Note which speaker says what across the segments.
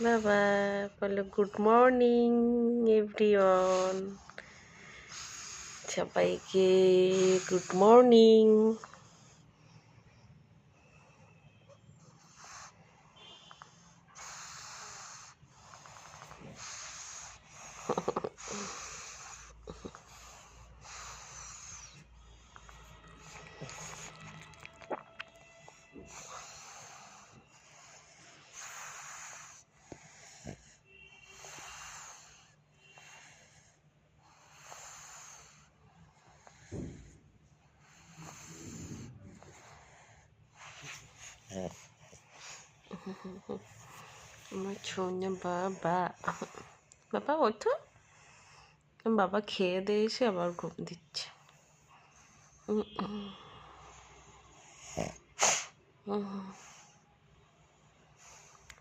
Speaker 1: বাবা বলো good morning everyone সবাইকে গুড মর্নিং আমার ছোনা বাবা বাবা ওঠো বাবা খেয়ে দিয়ে এসে আবার ঘুম দিচ্ছে।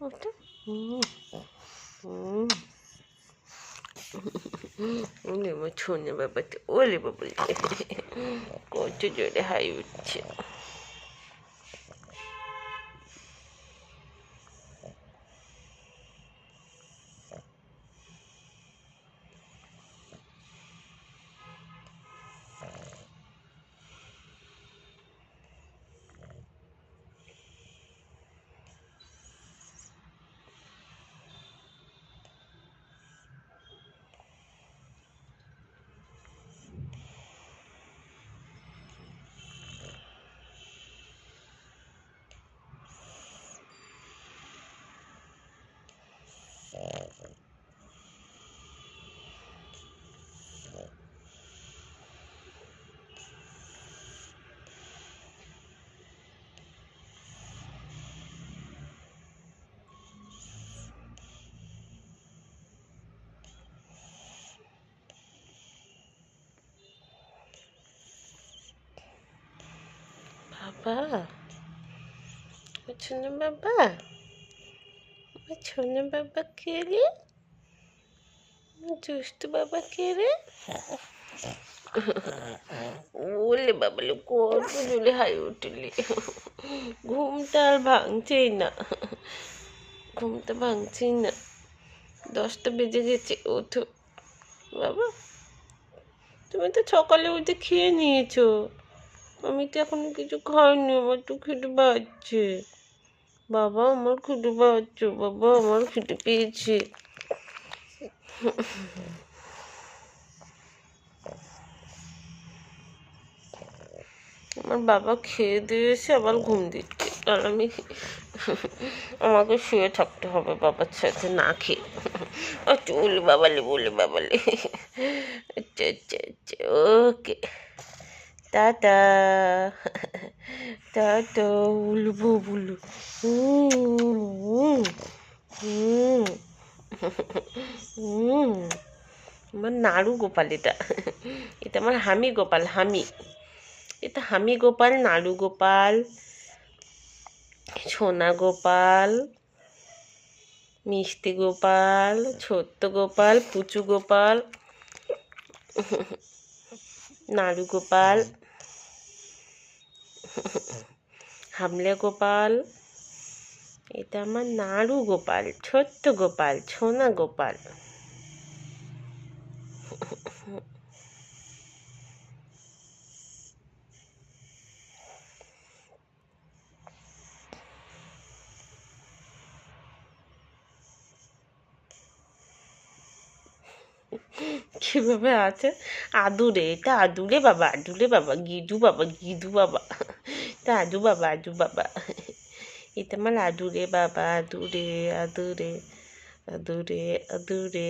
Speaker 1: ওঠো। ওলে আমার ছোনা বাবা তো ওলে বাবা কত জোরে হাই উঠছে বাবা আমার বাবা আমার ছোনা বাবা কে রে আমার বাবা কে রে ওলে বাবা লো কত জলে হাই উঠলি ঘুমটা আর ভাঙছেই না ঘুমটা ভাঙছেই না দশটা বেজে গেছে ওঠো বাবা তুমি তো সকালে উঠে খেয়ে নিয়েছো। আমি তো এখন কিছু খাইনি, আমার তো খিদে পাচ্ছে। বাবা, আমার খিদে পাচ্ছে, বাবা, আমার খিদে পেয়েছে। আমার বাবা খেয়ে দিয়ে এসে আবার ঘুম দিচ্ছে, আর আমি আমাকে শুয়ে থাকতে হবে বাবার সাথে, না খেয়ে। আচ্ছা বলে বাবালে বলে বাবালে। আচ্ছা আচ্ছা আচ্ছা ওকে। টাটা টাটা উলবো আমার নাড়ু গোপাল এটা। এটা আমার হামি গোপাল, হামি। এটা হামি গোপাল, নাড়ু গোপাল সোনা গোপাল, মিষ্টি গোপাল, ছোট্ট গোপাল, পুচু গোপাল। নাড়ু গোপাল হামলে গোপাল এটা আমার নাড়ু গোপাল ছোট্ট গোপাল ছোনা গোপাল কীভাবে আছে? আদুরে এটা আদুরে বাবা আদুরে বাবা গিদু বাবা গিদু বাবা। এটা আদু বাবা আদু বাবা। এটা আমার আদুরে বাবা আদুরে আদুরে আদুরে আদুরে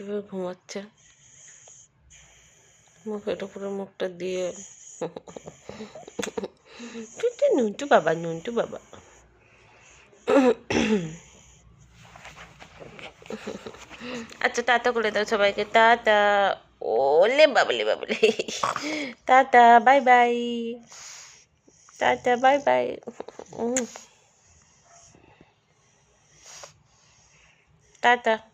Speaker 1: কীভাবে ঘুমাচ্ছে? মুখের উপরে মুখটা দিয়ে। তুই নুনটু বাবা নুনটু বাবা। আচ্ছা টাটা করে দাও সবাইকে। টাটা। ওলে বাবলে বাবলে। Tata, bye bye. Tata, bye bye. Tata.